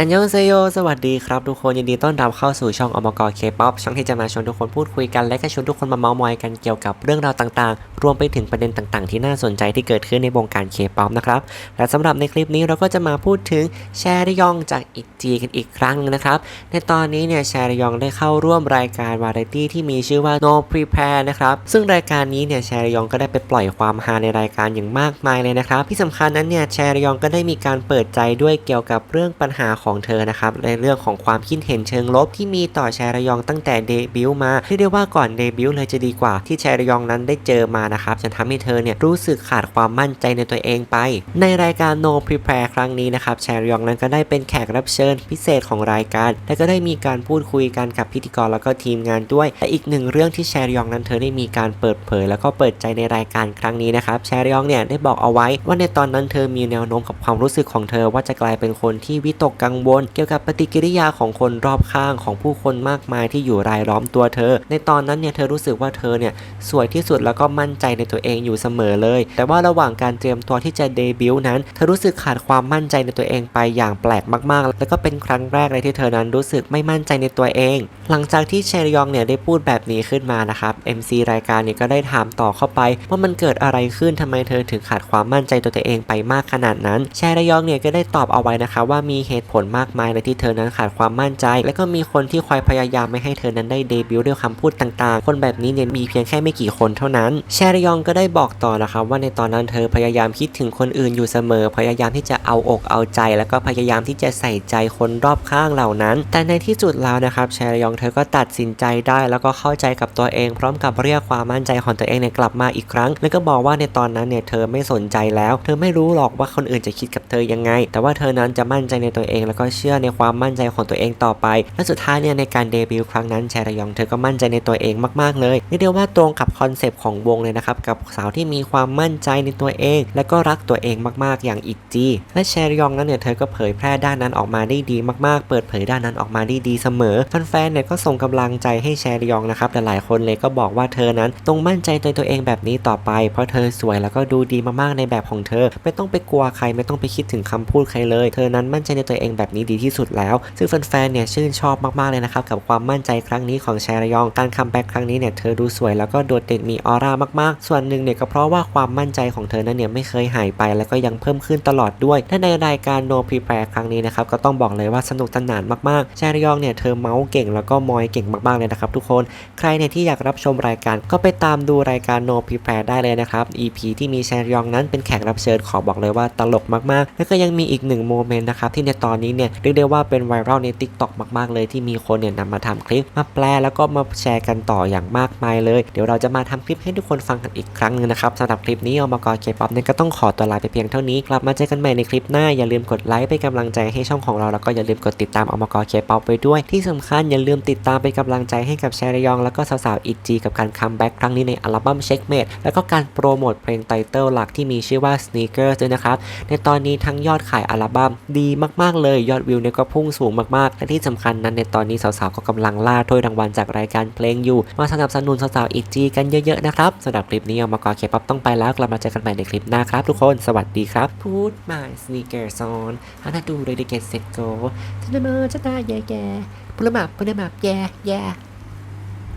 อันยองเซโย สวัสดีครับทุกคนยินดีต้อนรับเข้าสู่ช่องอมกเคป๊อปช่องที่จะมาชวนทุกคนพูดคุยกันและก็ชวนทุกคนมาเมาส์มอยกันเกี่ยวกับเรื่องราวต่างๆรวมไปถึงประเด็นต่างๆ ที่น่าสนใจที่เกิดขึ้นในวงการเคป๊อปนะครับ และสำหรับในคลิปนี้เราก็จะมาพูดถึงแชร์ยองจากอีกจีกันอีกครั้งนะครับ ในตอนนี้เนี่ยแชร์ยองได้เข้าร่วมรายการวาไรตี้ที่มีชื่อว่า No Prepare นะครับ ซึ่งรายการนี้เนี่ยแชร์ยองก็ได้ไปปล่อยความฮาในรายการอย่างมากมายเลยนะครับ ที่สำคัญนั้นเนี่ยแชร์ยองก็ได้มีการเปิดใจด้วยเกี่ยวกับเรื่องปัญหาของเธอนะครับในเรื่องของความคิดเห็นเชิงลบที่มีต่อแชร์ยองตั้งแต่เดบิวต์มาเรียกได้ว่าก่อนเดบิวต์เลยจะดีกว่าที่แชร์ยองนั้นได้เจอมานะครับจนทำให้เธอเนี่ยรู้สึกขาดความมั่นใจในตัวเองไป ในรายการ No Prepare ครั้งนี้นะครับแชรยองนั้นก็ได้เป็นแขกรับเชิญพิเศษของรายการ และก็ได้มีการพูดคุยกันกับพิธีกรแล้วก็ทีมงานด้วย และอีกหนึ่งเรื่องที่แชรยองนั้นเธอได้มีการเปิดเผย แล้วก็เปิดใจในรายการครั้งนี้นะครับแชรยองเนี่ยได้บอกเอาไว้ ว่าในตอนนั้นเธอมีแนวโน้มกับความรู้สึกของเธอว่าจะกลายเป็นคนที่วิตกกังวล เกี่ยวกับปฏิกิริยาของคนรอบข้างของผู้คนมากมายที่อยู่รายล้อมตัวเธอ ในตอนนั้นเนี่ยเธอรู้สึกว่าเธอเนี่ยสวยที่สุดแล้วก็มั่นใจในตัวเองอยู่เสมอเลย แต่ว่าระหว่างการเตรียมตัวที่จะเดบิวต์นั้นเธอรู้สึกขาดความมั่นใจในตัวเองไปอย่างแปลกมากๆ แล้วก็เป็นครั้งแรกเลยที่เธอนั้นรู้สึกไม่มั่นใจในตัวเอง หลังจากที่เชรยองเนี่ยได้พูดแบบนี้ขึ้นมานะครับ MC รายการเนี่ยก็ได้ถามต่อเข้าไป ว่ามันเกิดอะไรขึ้นทำไมเธอถึงขาดความมั่นใจตัวเองไปมากขนาดนั้นแชรยองเนี่ยก็ได้ตอบเอาไว้นะคะว่ามีเหตุผลมากมายเลยที่เธอนั้นขาดความมั่นใจ และก็มีคนที่คอยพยายามไม่ให้เธอนั้นได้เดบิวต์ด้วยคำพูดต่างๆ คนแบบนี้เนี่ยมีเพียงแค่ไม่กี่คนเท่านั้นแชรยองก็ได้บอกต่อนะครับว่าในตอนนั้นเธอพยายามคิดถึงคนอื่นอยู่เสมอ พยายามที่จะเอาอกเอาใจ แล้วก็พยายามที่จะใส่ใจคนรอบข้างเหล่านั้น แต่ในที่สุดแล้วนะครับแชรยองเธอก็ตัดสินใจได้แล้วก็เข้าใจกับตัวเอง พร้อมกับเรียกความมั่นใจของตัวเองเนี่ยกลับมาอีกครั้ง แล้วก็บอกว่าในตอนนั้นเนี่ยเธอไม่สนใจแล้ว เธอไม่รู้หรอกว่าคนอื่นจะคิดกับเธอยังไง แต่ว่าเธอนั้นจะมั่นใจในตัวเอง แล้วก็เชื่อในความมั่นใจของตัวเองต่อไป และสุดท้ายเนี่ยในการเดบิวต์ครั้งนั้นแชรยองเธอก็มั่นใจในตัวเองมากๆเลยเรียกได้ว่าตรงกับคอนเซปต์ของวงเลยนะครับกับสาวที่มีความมั่นใจในตัวเอง และก็รักตัวเองมากๆอย่างอีกจีและแชรยองนั้นเนี่ยเธอก็เผยแพร่ด้านนั้นออกมาได้ดีมากๆ เปิดเผยด้านนั้นออกมาได้ดีเสมอแฟนๆเนี่ยก็ส่งกำลังใจให้แชรยองนะครับหลายๆคนเลยก็บอกว่าเธอนั้นต้องมั่นใจในตัวเองแบบนี้ต่อไป เพราะเธอสวยแล้วก็ดูดีมากๆในแบบของเธอ ไม่ต้องไปกลัวใครไม่ต้องไปคิดถึงคำพูดใครเลย เธอนั้นมั่นใจในตัวเองแบบนี้ดีที่สุดแล้ว ซึ่งแฟนๆเนี่ยชื่นชอบมากๆเลยนะครับกับความมั่นใจครั้งนี้ของแชรยองการคัมแบ็กครั้งนี้เนี่ยเธอดูสวยแล้วก็โดดเด่นมีออร่ามากๆส่วนหนึ่งเนี่ยก็เพราะว่าความมั่นใจของเธอนั้นเนี่ยไม่เคยหายไป แล้วก็ยังเพิ่มขึ้นตลอดด้วยและในรายการ No Prepare ครั้งนี้นะครับก็ต้องบอกเลยว่าสนุกสนานมากๆแชรยองเนี่ยเธอเมาส์เก่งแล้วก็มอยเก่งมากๆเลยนะครับทุกคนใครเนี่ยที่อยากรับชมรายการก็ไปตามดูรายการ No Prepare ได้เลยนะครับ EP ที่มีแชรยองนั้นเป็นแขกรับเชิญขอบอกเลยว่าตลกมากๆ แล้วก็ยังมีอีกหนึ่งโมเมนต์นะครับที่ในตอนนี้เนี่ยเรียกได้ว่าเป็นไวรัลใน TikTok มากๆ เลยที่มีคนเนี่ยนำมาทำคลิปมาแปลแล้วก็มาแชร์กันต่ออย่างมากมายเลย เดี๋ยวเราจะมาทำคลิปให้ทุกคนฟังกันอีกครั้งหนึงนะครับสำหรับคลิปนี้อมกอเคป๊อปเนี่ยก็ต้องขอตัวลาไปเพียงเท่านี้กลับมาเจอกันใหม่ในคลิปหน้าอย่าลืมกดไลค์เป็นกำลังใจให้ช่องของเราแล้วก็อย่าลืมกดติดตามอมกอเคป๊อปไปด้วย ที่สำคัญอย่าลืมติดตามเป็นกำลังใจให้กับแชร์ยอง แล้วก็สาวๆอีจีกับการคัมแบ็กครั้งนี้ในอัลบั้มเช็คเมดแล้วก็การโปรโมทเพลงไตเติลหลักที่มีชื่อว่า Sneakers ด้วยนะครับในตอนนี้ทั้งยอดขายอัลบั้มดีมากๆเลยยอดวิวเนี่ยก็พุ่งสูงมากๆและที่สำคัญนั้นในตอนนี้สาวๆก็กำลังล่าถ้วยรางวัลจากรายการเพลงอยู่มาสนับสนุนสาวๆอีจีกันเยอะๆนะครับสำหรับคลิปนี้เอามากอเคป๊อปต้องไปแล้วกลับมาเจอกันใหม่ในคลิปหน้าครับทุกคน สวัสดีครับ Put my sneakers on ฮันนาดูเลยดิเกตเซ็ตโกทันเดอร์จะตาแย่ๆพุลมับพุลมับแย่แย่